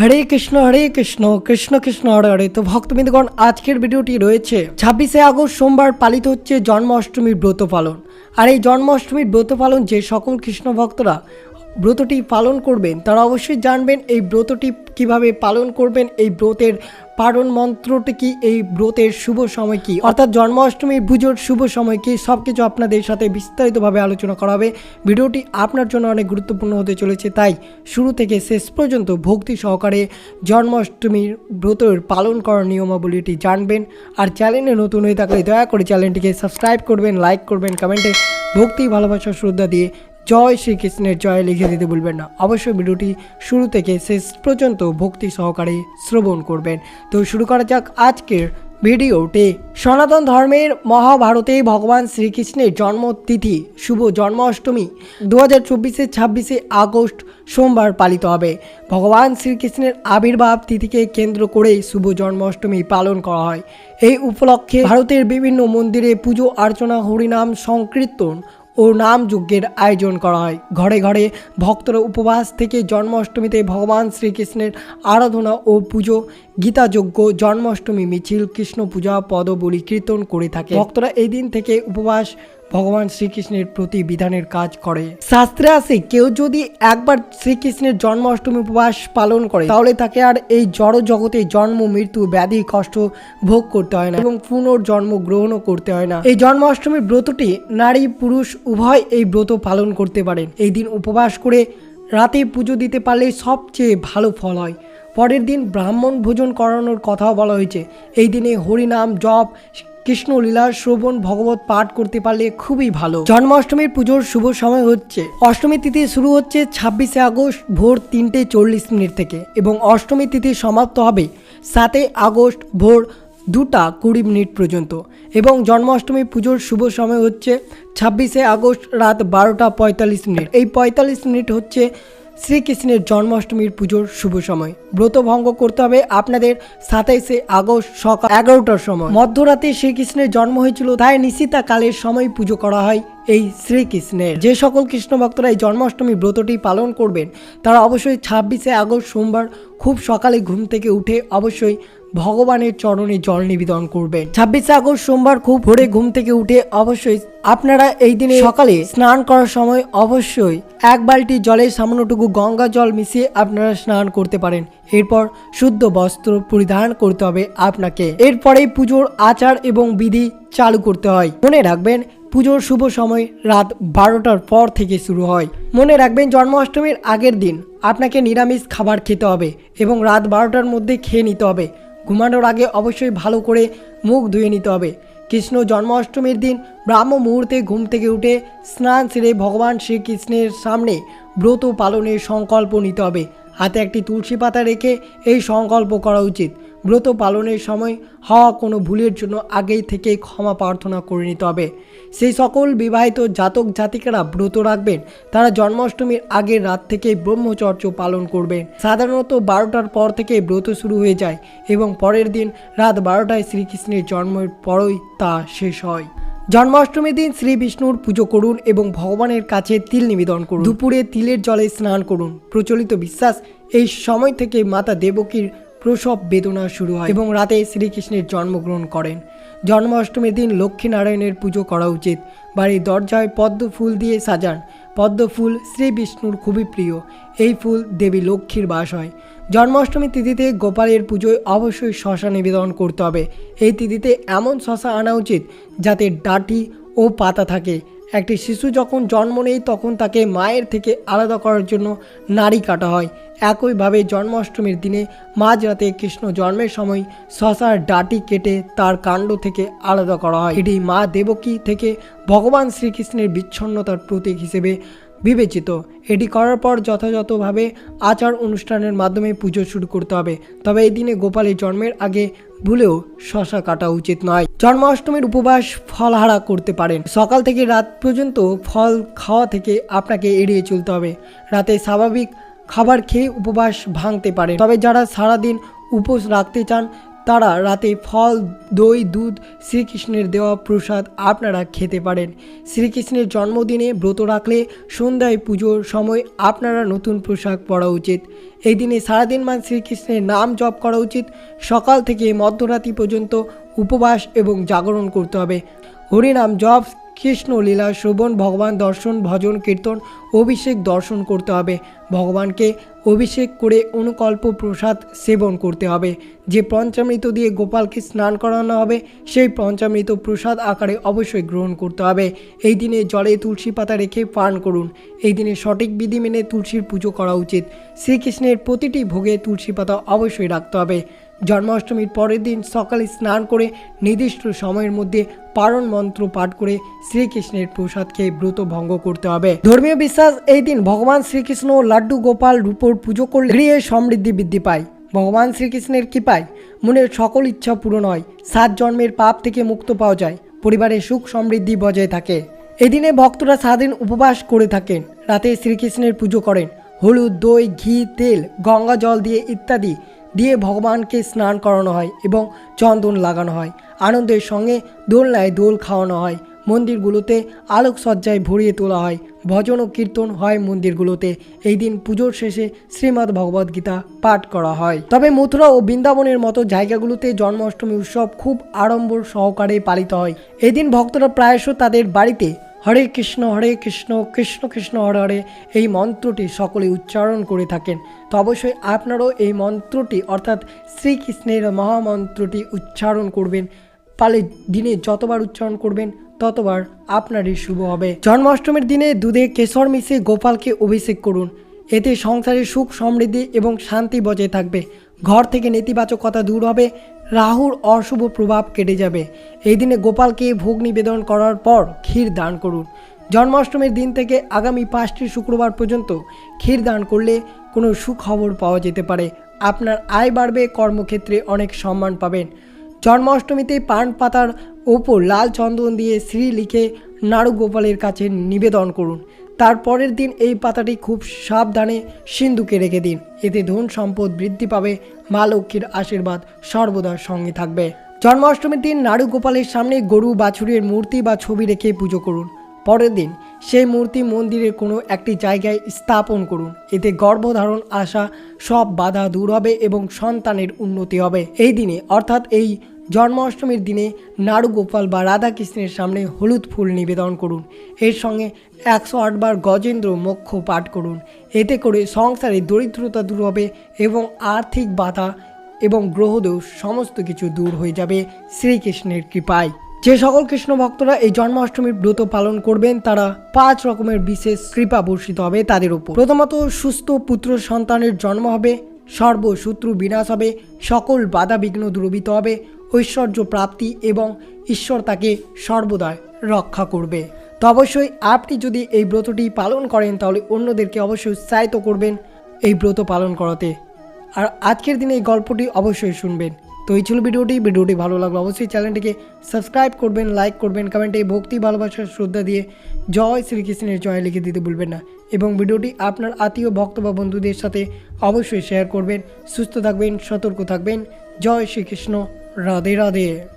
হরে কৃষ্ণ হরে কৃষ্ণ কৃষ্ণ কৃষ্ণ, হরে হরে। তো ভক্তবৃন্দগণ, আজকের ভিডিওটি রয়েছে ছাব্বিশে আগস্ট সোমবার পালিত হচ্ছে জন্মাষ্টমীর ব্রত পালন। আর এই জন্মাষ্টমীর ব্রত পালন যে সকল কৃষ্ণ ভক্তরা ব্রতটি পালন করবেন, তারা অবশ্যই জানবেন এই ব্রতটি কীভাবে পালন করবেন, এই ব্রতের পালন মন্ত্রটি কি, এই ব্রতের শুভ সময় কি? অর্থাৎ জন্মাষ্টমীর পুজোর শুভ সময় কি সব কিছু আপনাদের সাথে বিস্তারিতভাবে আলোচনা করা হবে। ভিডিওটি আপনার জন্য অনেক গুরুত্বপূর্ণ হতে চলেছে, তাই শুরু থেকে শেষ পর্যন্ত ভক্তি সহকারে জন্মাষ্টমীর ব্রতের পালন করার নিয়মাবলীটি জানবেন। আর চ্যানেলে নতুন হয়ে থাকলে দয়া করে চ্যানেলটিকে সাবস্ক্রাইব করবেন, লাইক করবেন, কমেন্টে ভক্তি, ভালোবাসা, শ্রদ্ধা দিয়ে জয় শ্রীকৃষ্ণের জয় লিখে দিতে ভুলবেন না। অবশ্যই ভিডিওটি শুরু থেকে শেষ পর্যন্ত ভক্তি সহকারে শ্রবণ করবেন। তো শুরু করা যাক আজকের ভিডিওটি সনাতন ধর্মের মহাভারতে ভগবান শ্রীকৃষ্ণের জন্মতিথি, শুভ জন্মাষ্টমী দু হাজার চব্বিশে ছাব্বিশে আগস্ট সোমবার পালিত হবে। ভগবান শ্রীকৃষ্ণের আবির্ভাব তিথিকে কেন্দ্র করে শুভ জন্মাষ্টমী পালন করা হয়। এই উপলক্ষে ভারতের বিভিন্ন মন্দিরে পুজো, অর্চনা, হরিনাম সংকীর্তন ও নাম যজ্ঞের আয়োজন করা হয়। ঘরে ঘরে ভক্তরা উপবাস থেকে জন্মাষ্টমীতে ভগবান শ্রীকৃষ্ণের আরাধনা ও পুজো, গীতাযজ্ঞ, জন্মাষ্টমী, মিছিল কৃষ্ণ পূজা পদবলি, কীর্তন করে থাকে। ভক্তরা এই দিন থেকে উপবাস ভগবান শ্রীকৃষ্ণের প্রতি বিধানের কাজ করে। শাস্ত্রে আছে, কেউ যদি একবার শ্রীকৃষ্ণের জন্মাষ্টমী উপবাস পালন করে, তাহলে তাকে আর এই জড় জগতে জন্ম, মৃত্যু, ব্যাধি, কষ্ট ভোগ করতে হয় না এবং পুনর্জন্ম গ্রহণও করতে হয় না। এই জন্মাষ্টমীর ব্রতটি নারী, পুরুষ, উভয় এই ব্রত পালন করতে পারেন। এই দিন উপবাস করে রাতে পুজো দিতে পারলে সবচেয়ে ভালো ফল হয়। পরের দিন ব্রাহ্মণ ভোজন করানোর কথাও বলা হয়েছে। এই দিনে হরিনাম, জপ কৃষ্ণ লীলা, শ্রবণ, ভগবত পাঠ করতে পারলে খুবই ভালো। জন্মাষ্টমীর পুজোর শুভ সময় হচ্ছে। অষ্টমী তিথি শুরু হচ্ছে ছাব্বিশে আগস্ট ভোর তিনটে চল্লিশ মিনিট থেকে এবং অষ্টমী তিথি সমাপ্ত হবে সাতই আগস্ট ভোর দুটা কুড়ি মিনিট পর্যন্ত এবং জন্মাষ্টমী পুজোর শুভ সময় হচ্ছে ছাব্বিশে আগস্ট রাত বারোটা পঁয়তাল্লিশ মিনিট। এই পঁয়তাল্লিশ মিনিট হচ্ছে শ্রীকৃষ্ণের জন্মাষ্টমীর পুজোর শুভ সময়। ব্রত ভঙ্গ করতে হবে আপনাদের সাতাইশে আগস্ট সকাল এগারোটার সময়। মধ্যরাতে শ্রীকৃষ্ণের জন্ম হয়েছিল, তাই নিশ্চিতা কালের সময় পুজো করা হয় এই শ্রীকৃষ্ণের। যে সকল কৃষ্ণ ভক্তরা এই জন্মাষ্টমী ব্রতটি পালন করবেন, তারা অবশ্যই ছাব্বিশে আগস্ট সোমবার খুব সকালে ঘুম থেকে উঠে অবশ্যই ভগবানের চরণে জল নিবেদন করবেন। ছাব্বিশে আগস্ট সোমবার খুব ভোরে ঘুম থেকে উঠে অবশ্যই আপনারা এই দিনে সকালে স্নান করার সময় অবশ্যই এক বালতি জলে সামান্যটুকু গঙ্গা জল মিশিয়ে আপনারা স্নান করতে পারেন। এরপর শুদ্ধ বস্ত্র পরিধান করতে হবে আপনাকে। এরপরে পুজোর আচার এবং বিধি চালু করতে হয়। মনে রাখবেন, পুজোর শুভ সময় রাত বারোটার পর থেকে শুরু হয়। মনে রাখবেন, জন্মাষ্টমীর আগের দিন আপনাকে নিরামিষ খাবার খেতে হবে এবং রাত বারোটার মধ্যে খেয়ে নিতে হবে। ঘুমানোর আগে অবশ্যই ভালো করে মুখ ধুয়ে নিতে হবে। কৃষ্ণ জন্মাষ্টমীর দিন ব্রাহ্ম মুহূর্তে ঘুম থেকে উঠে স্নান সেরে ভগবান শ্রীকৃষ্ণের সামনে ব্রত পালনের সংকল্প নিতে হবে। হাতে একটি তুলসী পাতা রেখে এই সংকল্প করা উচিত। ব্রত পালনের সময় হওয়া কোনো ভুলের জন্য আগেই থেকে ক্ষমা প্রার্থনা করে নিতে হবে। সেই সকল বিবাহিত জাতক জাতিকারা ব্রত রাখবেন। তারা জন্মাষ্টমীর আগের রাত থেকে ব্রহ্মচর্য পালন করবেন। সাধারণত বারোটার পর থেকে ব্রত শুরু হয়ে যায় এবং পরের দিন রাত বারোটায় শ্রীকৃষ্ণের জন্মের পরই তা শেষ হয়। জন্মাষ্টমীর দিন শ্রী বিষ্ণুর পুজো করুন এবং ভগবানের কাছে তিল নিবেদন করুন। দুপুরে তিলের জলে স্নান করুন। প্রচলিত বিশ্বাস, এই সময় থেকে মাতা দেবকীর প্রসব বেদনা শুরু হয় এবং রাতে শ্রীকৃষ্ণের জন্মগ্রহণ করেন। জন্মাষ্টমীর দিন লক্ষ্মীনারায়ণের পুজো করা উচিত। বাড়ির দরজায় পদ্ম ফুল দিয়ে সাজান। পদ্ম ফুল শ্রী বিষ্ণুর খুবই প্রিয়। এই ফুল দেবী লক্ষ্মীর বাস হয়। জন্মাষ্টমী তিথিতে গোপালের পুজোয় অবশ্যই শশা নিবেদন করতে হবে। এই তিথিতে এমন শশা আনা উচিত যাতে ডাটি ও পাতা থাকে। একটি শিশু যখন জন্ম নেয়, তখন তাকে মায়ের থেকে আলাদা করার জন্য নাড়ি কাটা হয়। একইভাবে জন্মাষ্টমীর দিনে মাঝরাতে কৃষ্ণ জন্মের সময় শশার ডাটি কেটে তার কাণ্ড থেকে আলাদা করা হয়। এটি মা দেবকী থেকে ভগবান শ্রীকৃষ্ণের বিচ্ছন্নতার প্রতীক হিসেবে বিবেচিত। এটি করার পর যথাযথভাবে আচার অনুষ্ঠানের মাধ্যমে পুজো শুরু করতে হবে। তবে এই দিনে গোপালের জন্মের আগে ভুলেও শশা কাটা উচিত নয়। জন্মাষ্টমীর উপবাস ফলহারা করতে পারেন। সকাল থেকে রাত পর্যন্ত ফল খাওয়া থেকে আপনাকে এড়িয়ে চলতে হবে। রাতে স্বাভাবিক খাবার খেয়ে উপবাস ভাঙতে পারেন। তবে যারা সারাদিন উপোস রাখতে চান, তারা রাতে ফল, দই, দুধ, শ্রীকৃষ্ণের দেওয়া প্রসাদ আপনারা খেতে পারেন। শ্রীকৃষ্ণের জন্মদিনে ব্রত রাখলে সন্ধ্যায় পুজোর সময় আপনারা নতুন পোশাক পরা উচিত। এই দিনে সারাদিন মান শ্রীকৃষ্ণের নাম জপ করা উচিত। সকাল থেকে মধ্যরাত্রি পর্যন্ত উপবাস এবং জাগরণ করতে হবে। হরিনাম জপ কৃষ্ণ লীলা, শ্রবণ, ভগবান দর্শন, ভজন, কীর্তন, অভিষেক দর্শন করতে হবে। ভগবানকে অভিষেক করে অনুকল্প প্রসাদ সেবন করতে হবে। যে পঞ্চামৃত দিয়ে গোপালকে স্নান করানো হবে, সেই পঞ্চামৃত প্রসাদ আকারে অবশ্যই গ্রহণ করতে হবে। এই দিনে জলে তুলসী পাতা রেখে পান করুন। এই দিনে সঠিক বিধি মেনে তুলসীর পুজো করা উচিত। শ্রীকৃষ্ণের প্রতিটি ভোগে তুলসী পাতা অবশ্যই রাখতে হবে। জন্মাষ্টমীর পরের দিন সকালে স্নান করে নির্দিষ্ট সময়ের মধ্যে পারণ মন্ত্র পাঠ করে শ্রীকৃষ্ণের প্রসাদ খেয়ে ব্রত ভঙ্গ করতে হবে। ধর্মীয় বিশ্বাস, এই দিন ভগবান শ্রীকৃষ্ণ লাড্ডু গোপাল রূপোর পুজো করলে গৃহে সমৃদ্ধি বৃদ্ধি পায়। ভগবান শ্রীকৃষ্ণের কৃপায় মনের সকল ইচ্ছা পূরণ হয়। সাত জন্মের পাপ থেকে মুক্ত পাওয়া যায়। পরিবারে সুখ সমৃদ্ধি বজায় থাকে। এদিনে ভক্তরা সারাদিন উপবাস করে থাকেন। রাতে শ্রীকৃষ্ণের পুজো করেন। হলুদ, দই, ঘি, তেল, গঙ্গা জল দিয়ে ইত্যাদি দিয়ে ভগবানকে স্নান করানো হয় এবং চন্দন লাগানো হয়। আনন্দের সঙ্গে দোলনায় দোল খাওয়ানো হয়। মন্দিরগুলোতে আলোকসজ্জায় ভরিয়ে তোলা হয়। ভজন ও কীর্তন হয় মন্দিরগুলোতে। এই দিন পুজোর শেষে শ্রীমদ্ ভগবদ গীতা পাঠ করা হয়। তবে মথুরা ও বৃন্দাবনের মতো জায়গাগুলোতে জন্মাষ্টমী উৎসব খুব আড়ম্বর সহকারে পালিত হয়। এদিন ভক্তরা প্রায়শ তাদের বাড়িতে হরে কৃষ্ণ হরে কৃষ্ণ কৃষ্ণ কৃষ্ণ, হরে হরে এই মন্ত্রটি সকলে উচ্চারণ করে থাকেন। তো অবশ্যই আপনারও এই মন্ত্রটি অর্থাৎ শ্রীকৃষ্ণের মহামন্ত্রটি উচ্চারণ করবেন। পালে দিনে যতবার উচ্চারণ করবেন, ততবার আপনারই শুভ হবে। জন্মাষ্টমীর দিনে দুধে কেশর মিশিয়ে গোপালকে অভিষেক করুন। এতে সংসারে সুখ সমৃদ্ধি এবং শান্তি বজায় থাকবে। ঘর থেকে নেতিবাচকতা দূর হবে। রাহুর অশুভ প্রভাব কেটে যাবে। এই দিনে গোপালকে ভোগ নিবেদন করার পর ক্ষীর দান করুন। জন্মাষ্টমীর দিন থেকে আগামী পাঁচটি শুক্রবার পর্যন্ত ক্ষীর দান করলে কোনো সুখবর পাওয়া যেতে পারে। আপনার আয় বাড়বে, কর্মক্ষেত্রে অনেক সম্মান পাবেন। জন্মাষ্টমীতে পান পাতার ওপর লাল চন্দন দিয়ে শ্রী লিখে নাড়ু গোপালের কাছে নিবেদন করুন। তার পরের দিন এই পাতাটি খুব সাবধানে সিন্ধুকে রেখে দিন। এতে ধন সম্পদ বৃদ্ধি পাবে, মা লক্ষ্মীর আশীর্বাদ সর্বদা সঙ্গে থাকবে। জন্মাষ্টমীর দিন নাড়ু গোপালের সামনে গরু, বাছুরের মূর্তি বা ছবি রেখে পুজো করুন। পরের দিন সেই মূর্তি মন্দিরের কোনো একটি জায়গায় স্থাপন করুন। এতে গর্ভধারণ আসা সব বাধা দূর হবে এবং সন্তানের উন্নতি হবে। এই দিনে, অর্থাৎ এই জন্মাষ্টমীর দিনে নাড়ু গোপাল বা রাধাকৃষ্ণের সামনে হলুদ ফুল নিবেদন করুন। এর সঙ্গে একশো আটবার গজেন্দ্র মোক্ষ পাঠ করুন। এতে করে সংসারে দরিদ্রতা দূর হবে এবং আর্থিক বাধা এবং গ্রহদোষ সমস্ত কিছু দূর হয়ে যাবে শ্রীকৃষ্ণের কৃপায়। যে সকল কৃষ্ণ ভক্তরা এই জন্মাষ্টমীর ব্রত পালন করবেন, তারা পাঁচ রকমের বিশেষ কৃপা বর্ষিত হবে তাদের উপর। প্রথমত, সুস্থ পুত্র সন্তানের জন্ম হবে, সর্বশত্রু বিনাশ হবে, সকল বাধা বিঘ্ন দূরবিত হবে ঐশ্বর্য প্রাপ্তি এবং ঈশ্বর তাকে সর্বদাই রক্ষা করবে। তো অবশ্যই আপনি যদি এই ব্রতটি পালন করেন, তাহলে অন্যদেরকে অবশ্যই উৎসাহিত করবেন এই ব্রত পালন করাতে। আর আজকের দিনে এই গল্পটি অবশ্যই শুনবেন। তো এই ছিল ভিডিওটি। ভিডিওটি ভালো লাগল অবশ্যই চ্যানেলটিকে সাবস্ক্রাইব করবেন, লাইক করবেন, কমেন্টে ভক্তি, ভালোবাসার শ্রদ্ধা দিয়ে জয় শ্রীকৃষ্ণের জয় লিখে দিতে ভুলবেন না। এবং ভিডিওটি আপনার আত্মীয়, ভক্ত বা বন্ধুদের সাথে অবশ্যই শেয়ার করবেন। সুস্থ থাকবেন, সতর্ক থাকবেন। জয় শ্রীকৃষ্ণ। 绕的，绕的。